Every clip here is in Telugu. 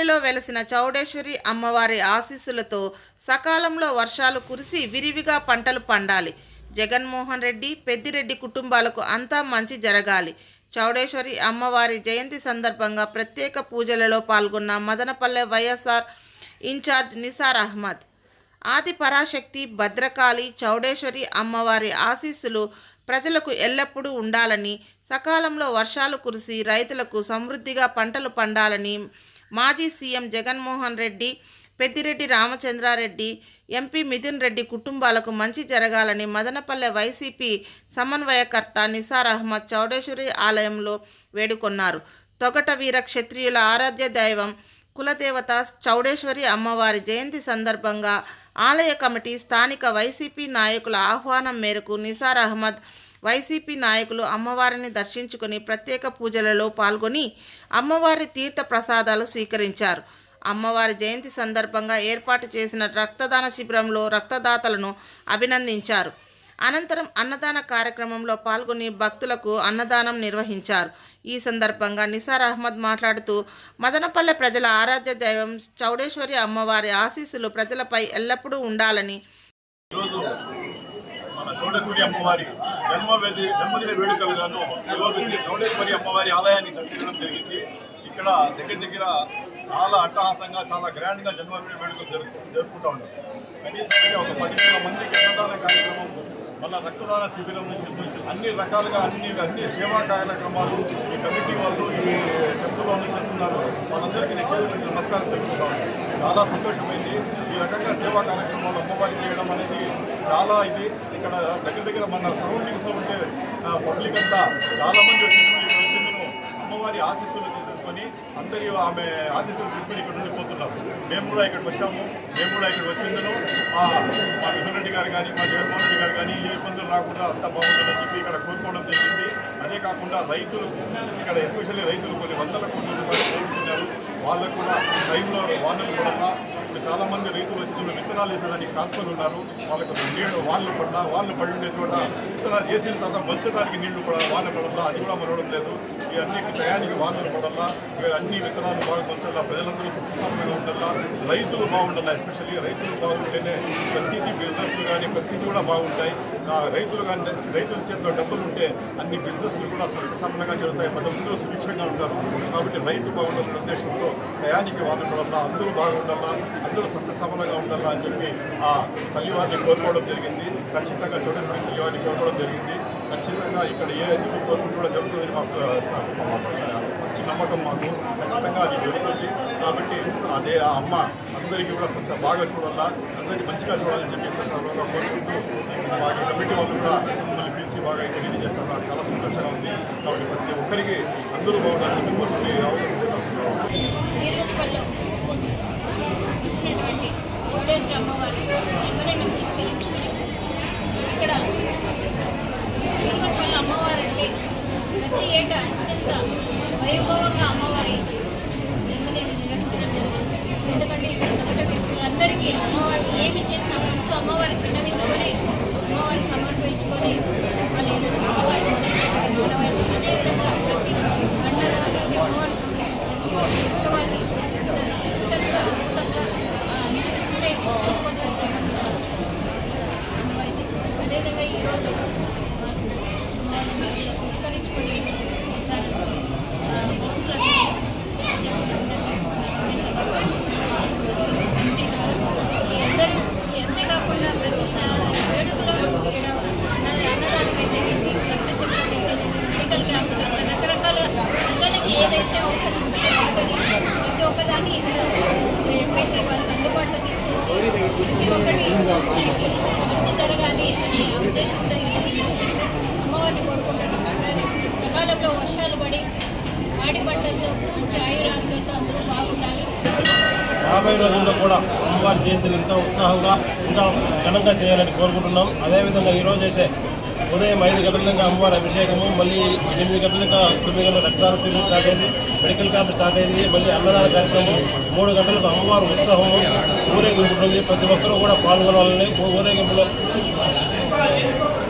మదనపల్లిలో వెలసిన చౌడేశ్వరి అమ్మవారి ఆశీస్సులతో సకాలంలో వర్షాలు కురిసి విరివిగా పంటలు పండాలి. జగన్మోహన్ రెడ్డి పెద్దిరెడ్డి కుటుంబాలకు అంతా మంచి జరగాలి. చౌడేశ్వరి అమ్మవారి జయంతి సందర్భంగా ప్రత్యేక పూజలలో పాల్గొన్న Madanapalle YSR in charge Nisar Ahmed. Adi Parashakti Bhadrakali Chowdeshwari అమ్మవారి ఆశీస్సులు ప్రజలకు ఎల్లప్పుడూ ఉండాలని సకాలంలో వర్షాలు కురిసి రైతులకు సమృద్ధిగా పంటలు పండాలని మాజీ సీఎం జగన్మోహన్ రెడ్డి పెద్దిరెడ్డి రామచంద్రారెడ్డి ఎంపీ మిథున్ రెడ్డి కుటుంబాలకు మంచి జరగాలని మదనపల్లె వైసీపీ సమన్వయకర్త నిసార్ అహ్మద్ చౌడేశ్వరి ఆలయంలో వేడుకొన్నారు. తొగట వీర క్షత్రియుల ఆరాధ్య దైవం కులదేవత చౌడేశ్వరి అమ్మవారి జయంతి సందర్భంగా ఆలయ కమిటీ స్థానిక వైసీపీ నాయకుల ఆహ్వానం మేరకు నిసార్ అహ్మద్ వైసీపీ నాయకులు అమ్మవారిని దర్శించుకుని ప్రత్యేక పూజలలో పాల్గొని అమ్మవారి తీర్థ ప్రసాదాలు స్వీకరించారు. అమ్మవారి జయంతి సందర్భంగా ఏర్పాటు చేసిన రక్తదాన శిబిరంలో రక్తదాతలను అభినందించారు. అనంతరం అన్నదాన కార్యక్రమంలో పాల్గొని భక్తులకు అన్నదానం నిర్వహించారు. ఈ సందర్భంగా నిసార్ అహ్మద్ మాట్లాడుతూ మదనపల్లె ప్రజల ఆరాధ్య దైవం చౌడేశ్వరి అమ్మవారి ఆశీస్సులు ప్రజలపై ఎల్లప్పుడూ ఉండాలని చౌడేశ్వరి అమ్మవారి జన్మ జన్మదిన వేడుకలుగాను ఈరోజు చౌడేశ్వరి అమ్మవారి ఆలయాన్ని దర్శించడం జరిగింది. ఇక్కడ దగ్గర దగ్గర చాలా అట్టహాసంగా చాలా గ్రాండ్గా జన్మదిన వేడుకలు జరుపు జరుపుకుంటూ ఉంటారు కనీసం ఒక పదివేల మందికి అన్నదాన కార్యక్రమం మన రక్తదాన శిబిరం నుంచి నుంచి అన్ని రకాలుగా అన్ని అన్ని సేవా కార్యక్రమాలు ఈ కమిటీ వాళ్ళు ఈ టెంపుల్లో చేస్తున్నారు. వాళ్ళందరికీ నేను చేతులకి నమస్కారం తెలుపుతున్నాను చాలా సంతోషమైంది. ఈ రకంగా సేవా కార్యక్రమాలు అమ్మవారి చేయడం అనేది చాలా ఇది ఇక్కడ దగ్గర దగ్గర మన సరౌండింగ్స్లో ఉండే పబ్లిక్ అంతా చాలా మంది వచ్చింది ఇక్కడ వచ్చిందను అమ్మవారి ఆశీస్సులు తీసేసుకొని అందరి ఆమె ఆశీస్సులు తీసుకొని ఇక్కడ నుండి పోతున్నారు. మేము కూడా ఇక్కడికి వచ్చాము. మేము కూడా ఇక్కడ వచ్చిందను మా మా మిథున్ రెడ్డి గారు కానీ మా జగన్మోహన్ రెడ్డి గారు కానీ ఏ ఇబ్బందులు రాకుండా అంతా బాగుంటుందని చెప్పి ఇక్కడ కోరుకోవడం జరిగింది. అదే కాకుండా రైతులు ఇక్కడ ఎస్పెషల్లీ రైతులు కొన్ని వందల కోట్ల రూపాయలు కోరుకుంటున్నారు. వాళ్ళకు కూడా టైంలో వానలు కూడా ఇప్పుడు చాలా మంది రైతులు వచ్చి విత్తనాలు వేసేదానికి కాసుకొని ఉన్నారు. వాళ్ళకు నీళ్ళు వాళ్ళు పడ్డా వాళ్ళు పడి ఉండే చోట విత్తనాలు వేసిన తర్వాత మంచడానికి నీళ్ళు కూడా వాన పడదా అది కూడా మనవడం లేదు. ఈ అన్ని టయానికి వానలు పడాలా అన్ని విత్తనాలు బాగా మంచల్లా ప్రజలందరూ సస్యస్థానంగా ఉండాలా రైతులు బాగుండాలా ఎస్పెషల్లీ రైతులు బాగుంటేనే ప్రతిదీ బిజినెస్లు కానీ ప్రతిదీ కూడా బాగుంటాయి. రైతులు కానీ రైతుల చేతిలో డబ్బులు ఉంటే అన్ని బిజినెస్లు కూడా సస్యస్థానంగా జరుగుతాయి. ప్రజలందరూ సుభిక్షంగా ఉంటారు. కాబట్టి రైతు బాగుండాలనే ఉద్దేశంతో టయానికి వాళ్ళు పడల్లా అందరూ బాగుండాలా అందరూ సస్యసమనంగా ఉండాలా అని చెప్పి ఆ తల్లివారిని కోరుకోవడం జరిగింది. ఖచ్చితంగా చోటేశ్వరి తల్లివారిని కోరుకోవడం జరిగింది. ఖచ్చితంగా ఇక్కడ ఏ ఎందుకు కోరుకుంటూ కూడా జరుగుతుందని మాకు మంచి నమ్మకం మాకు. ఖచ్చితంగా అది జరుగుతుంది. కాబట్టి అదే ఆ అమ్మ అందరికీ కూడా కొంచెం బాగా చూడాలా అందరికీ మంచిగా చూడాలని చెప్పి సందర్భంగా కోరుకుంటూ బాగా కమిటీ వాళ్ళు కూడా మిమ్మల్ని పిలిచి బాగా ఇక్కడ ఇది చేస్తారు. చాలా సంతోషంగా ఉంది. కాబట్టి ప్రతి ఒక్కరికి అందరూ బాగుండాలని చెప్పి కోరుకుంటే అవకాశం చేసినటువంటి పిలిచినటువంటి చోడేశ్వర అమ్మవారి జన్మదినం పురస్కరించుకుని ఇక్కడ వీరూపల్ల అమ్మవారు అంటే ప్రతి ఏటా అత్యంత వైభవంగా అమ్మవారి జన్మదినం నిర్వహించడం జరుగుతుంది. ఎందుకంటే ఇక్కడ తొగట వ్యక్తులందరికీ అమ్మవారు ఏమి చేసినా ఫస్ట్ అమ్మవారికి విన్నవించుకొని అమ్మవారిని సమర్పించుకొని వాళ్ళు ఏదైనా అమ్మవారి అదేవిధంగా ప్రతి పండగ ప్రతి అమ్మవారి ప్రతి ఉత్సవాన్ని అత్యంత అద్భుతంగా ఆ, అంటే గొప్పగా చేయడం అనువైతే అదేవిధంగా ఈరోజు పురస్కరించుకుని అమ్మవారిని పురస్కరించుకొని ఈసారి ఆ, రమేష్ అన్న కమిటీ ద్వారా ఈ అందరూ ఈ అంతేకాకుండా ప్రతిసారి వేడుకలలో ఇక్కడ అన్న అన్నదానం అయితేనేమి రక్త శిబిరం అయితేనేమి మెడికల్ క్యాంప్ అట్లా రకరకాల ప్రజలకి ఏదైతే అవసరం ఉంటుందో వాటిని ప్రతి ఒక్కదాన్ని ఇక్కడ పె- పెట్టి వాళ్ళకి అందుబాటులో తీసుకొచ్చి ప్రతి ఒక్కటి వాళ్ళకి మంచి జరగాలి అనే ఉద్దేశంతో అమ్మవారిని కోరుకుంటున్నాం సకాలంలో వర్షాలు పడి పాడి పంటలతో మంచి ఆయురారోగ్యాలతో అందరూ బాగుండాలి. రాబోయే రోజుల్లో కూడా అమ్మవారి జయంతిని ఎంతో ఉత్సాహంగా ఇంకా ఘనంగా చేయాలని కోరుకుంటున్నాం. అదేవిధంగా ఈరోజైతే అయితే ఉదయం ఐదు గంటలకు అమ్మవారి అభిషేకము మళ్ళీ ఎనిమిది గంటలకు తొమ్మిది గంటల రక్తదాన శిబిరం స్టార్ట్ అయింది. మెడికల్ క్యాంప్ స్టార్ట్ అయింది. మళ్ళీ అన్నదాన కార్యక్రమం మూడు గంటలకు అమ్మవారి ఉత్సాహము ఊరేగింపుంటుంది ప్రతి ఒక్కరూ కూడా పాల్గొనాలని ఊరేగింపులో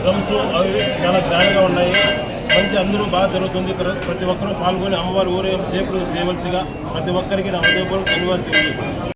డ్రమ్స్ అవి చాలా గ్రాండ్గా ఉన్నాయి. మంచి అందరూ బాగా జరుగుతుంది. ప్రతి ఒక్కరూ పాల్గొని అమ్మవారి ఊరే చేపలు చేయవలసిగా ప్రతి ఒక్కరికి నా ఉదయపూర్వక ధన్యవాదాలు